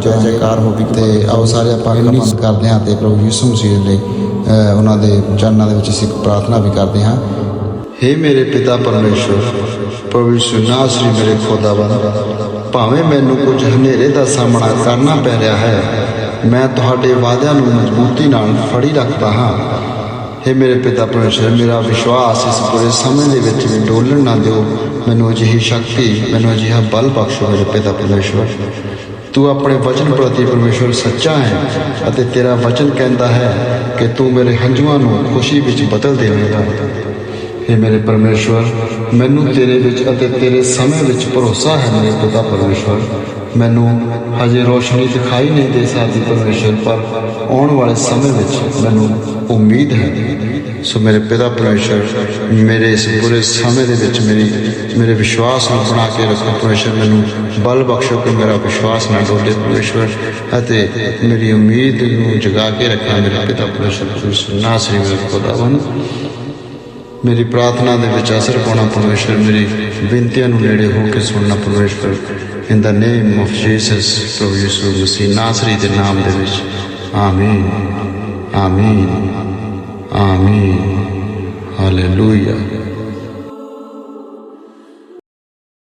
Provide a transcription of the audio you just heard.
ਜੈ ਜੈਕਾਰ ਹੋਵੇ ਤੇ ਆਓ ਸਾਰੇ ਆਪਾਂ ਕਮਾਨ ਕਰਦੇ ਹਾਂ ਤੇ ਪ੍ਰਭੂ ਯਿਸੂ ਮਸੀਹ ਲਈ ਉਹਨਾਂ ਦੇ ਚਰਨਾਂ ਦੇ ਵਿੱਚ ਅਸੀਂ ਪ੍ਰਾਰਥਨਾ ਵੀ ਕਰਦੇ ਹਾਂ। हे ਮੇਰੇ ਪਿਤਾ ਪਰਮੇਸ਼ਵਰ ਪ੍ਰਭੂ ਯਿਸੂ ਨਾਸਰੀ ਮੇਰੇ ਖੁਦਾਵੰਦ ਭਾਵੇਂ ਮੈਨੂੰ ਕੁਝ ਹਨੇਰੇ ਦਾ ਸਾਹਮਣਾ ਕਰਨਾ ਪੈ ਰਿਹਾ ਹੈ ਮੈਂ ਤੁਹਾਡੇ ਵਾਅਦਿਆਂ ਨੂੰ ਮਜ਼ਬੂਤੀ ਨਾਲ ਫੜੀ ਰੱਖਦਾ ਹਾਂ। हे ਮੇਰੇ ਪਿਤਾ ਪਰਮੇਸ਼ਰ ਮੇਰਾ ਵਿਸ਼ਵਾਸ ਇਸ ਪੂਰੇ ਸਮੇਂ ਦੇ ਵਿੱਚ ਵੀ ਡੋਲਣ ਨਾ ਦਿਓ। ਮੈਨੂੰ ਅਜਿਹੀ ਸ਼ਕਤੀ, ਮੈਨੂੰ ਅਜਿਹਾ ਬਲ ਬਖਸ਼ੋ ਮੇਰੇ ਪਿਤਾ ਪਰਮੇਸ਼ਰ ਤੂੰ ਆਪਣੇ ਵਚਨ ਪ੍ਰਤੀ ਪਰਮੇਸ਼ਰ ਸੱਚਾ ਹੈ ਅਤੇ ਤੇਰਾ ਵਚਨ ਕਹਿੰਦਾ ਹੈ ਕਿ ਤੂੰ ਮੇਰੇ ਹੰਝੂਆਂ ਨੂੰ ਖੁਸ਼ੀ ਵਿੱਚ ਬਦਲ ਦੇਵੇਂਗਾ। हे ਮੇਰੇ ਪਰਮੇਸ਼ਵਰ ਮੈਨੂੰ ਤੇਰੇ ਵਿੱਚ ਅਤੇ ਤੇਰੇ ਸਮੇਂ ਵਿੱਚ ਭਰੋਸਾ ਹੈ ਮੇਰੇ ਪਿਤਾ ਪਰਮੇਸ਼ਵਰ ਮੈਨੂੰ ਹਜੇ ਰੋਸ਼ਨੀ ਦਿਖਾਈ ਨਹੀਂ ਦੇ ਸਕਦੀ ਪਰਮੇਸ਼ਵਰ ਪਰ ਆਉਣ ਵਾਲੇ ਸਮੇਂ ਵਿੱਚ ਮੈਨੂੰ ਉਮੀਦ ਹੈ ਸੋ ਮੇਰੇ ਪਿਤਾ ਪਰਮੇਸ਼ਵਰ ਮੇਰੇ ਇਸ ਪੂਰੇ ਸਮੇਂ ਦੇ ਵਿੱਚ ਮੇਰੀ ਮੇਰੇ ਵਿਸ਼ਵਾਸ ਨੂੰ ਬਣਾ ਕੇ ਰੱਖੋ ਪਰਮੇਸ਼ਵਰ ਮੈਨੂੰ ਬਲ ਬਖਸ਼ੋ ਕਿ ਮੇਰਾ ਵਿਸ਼ਵਾਸ ਨਾ ਡੋਲੇ ਪਰਮੇਸ਼ਵਰ ਅਤੇ ਮੇਰੀ ਉਮੀਦ ਨੂੰ ਜਗਾ ਕੇ ਰੱਖਣਾ ਮੇਰੇ ਪਿਤਾ ਪਰਮੇਸ਼ਵਰ ਨਾਸਰੀ ਮੇਰੇ ਖੁਦਾਵੰਦ ਮੇਰੀ ਪ੍ਰਾਰਥਨਾ ਦੇ ਵਿੱਚ ਅਸਰ ਪਾਉਣਾ ਪਰਮੇਸ਼ਰ, ਮੇਰੀ ਬੇਨਤੀਆਂ ਨੂੰ ਨੇੜੇ ਹੋ ਕੇ ਸੁਣਨਾ ਪਰਮੇਸ਼ਰ। ਇਨ ਦਾ ਨੇਮ ਆਫ ਜੀਸਸ ਪ੍ਰਭੂ ਯਿਸੂ ਮਸੀਹ, ਨਾਸਰੀ ਦੇ ਨਾਮ ਦੇ ਵਿੱਚ। ਆਮੀਨ। ਆਮੀਨ। ਆਮੀਨ। ਹਾਲੇਲੂਇਆ।